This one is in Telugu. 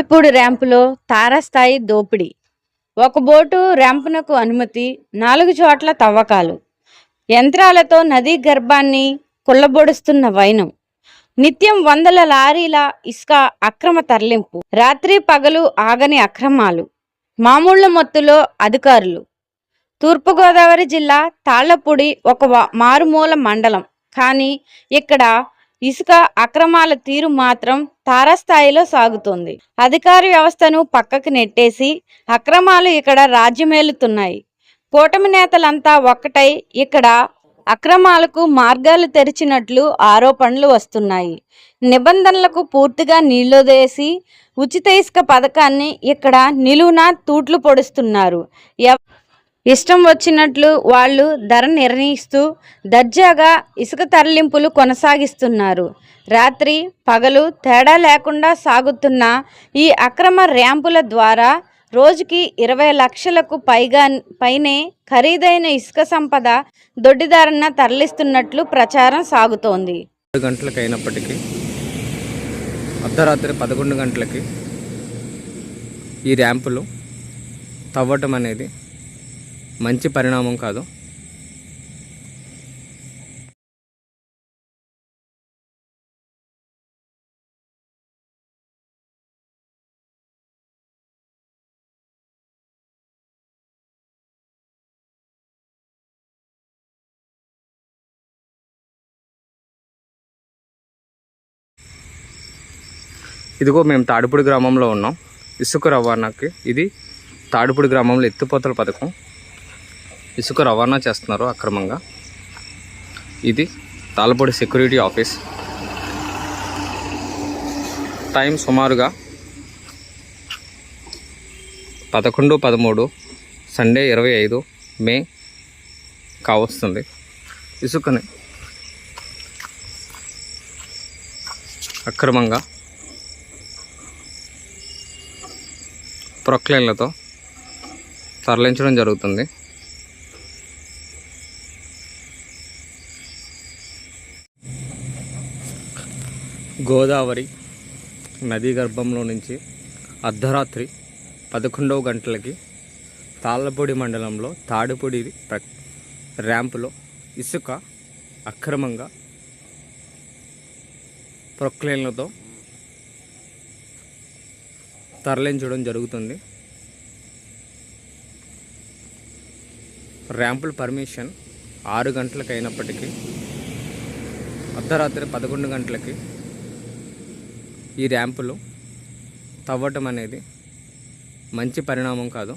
ఇప్పుడు ర్యాంపులో తారస్థాయి దోపిడీ. ఒక బోటు ర్యాంపునకు అనుమతి నాలుగు చోట్ల తవ్వకాలు. యంత్రాలతో నదీ గర్భాన్ని కుళ్ళబొడుస్తున్న వైనం. నిత్యం వందల లారీల ఇసుక అక్రమ తరలింపు. రాత్రి పగలు ఆగని అక్రమాలు. మామూళ్ళ మొత్తులో అధికారులు. తూర్పుగోదావరి జిల్లా తాళ్ళపూడి ఒక మారుమూల మండలం. కానీ ఇక్కడ ఇసుక అక్రమాల తీరు మాత్రం తారాస్థాయిలో సాగుతోంది. అధికార వ్యవస్థను పక్కకు నెట్టేసి అక్రమాలు ఇక్కడ రాజ్యమేలుతున్నాయి. కూటమి నేతలంతా ఒక్కటై ఇక్కడ అక్రమాలకు మార్గాలు తెరిచినట్లు ఆరోపణలు వస్తున్నాయి. నిబంధనలకు పూర్తిగా నీళ్ళుదేసి ఉచిత ఇసుక పథకాన్ని ఇక్కడ నిలువున తూట్లు పొడుస్తున్నారు. ఎవ- ఇష్టం వచ్చినట్లు వాళ్ళు ధర నిర్ణయిస్తూ దర్జాగా ఇసుక తరలింపులు కొనసాగిస్తున్నారు. రాత్రి పగలు తేడా లేకుండా సాగుతున్న ఈ అక్రమ ర్యాంపుల ద్వారా రోజుకి ఇరవై లక్షలకు పైగా పైనే ఖరీదైన ఇసుక సంపద దొడ్డిదారన్న తరలిస్తున్నట్లు ప్రచారం సాగుతోంది. గంటలకు అయినప్పటికీ అర్ధరాత్రి పదకొండు గంటలకి ఈ ర్యాంపులు తవ్వటం అనేది మంచి పరిణామం కాదు. ఇదిగో మేము తాడిపూడి గ్రామంలో ఉన్నాం. ఇసుక రవాణాకి ఇది తాడిపూడి గ్రామంలో ఎత్తిపోతల పథకం. ఇసుక రవాణా చేస్తున్నారు అక్రమంగా. ఇది తాళ్ళపూడి సెక్యూరిటీ ఆఫీస్. టైం సుమారుగా పదకొండు పదమూడు సండే ఇరవై ఐదు మే కావస్తుంది. ఇసుకని అక్రమంగా ప్రొక్లైన్లతో తరలించడం జరుగుతుంది. గోదావరి నదీ గర్భంలో నుంచి అర్ధరాత్రి పదకొండవ గంటలకి తాళ్ళపూడి మండలంలో తాడుపూడి ప్ర ర్యాంపులో ఇసుక అక్రమంగా ప్రొక్లైన్లతో తరలించడం జరుగుతుంది. ర్యాంపుల పర్మిషన్ ఆరు గంటలకు అయినప్పటికీ అర్ధరాత్రి పదకొండు గంటలకి ఈ ర్యాంపులు తవ్వటం అనేది మంచి పరిణామం కాదు.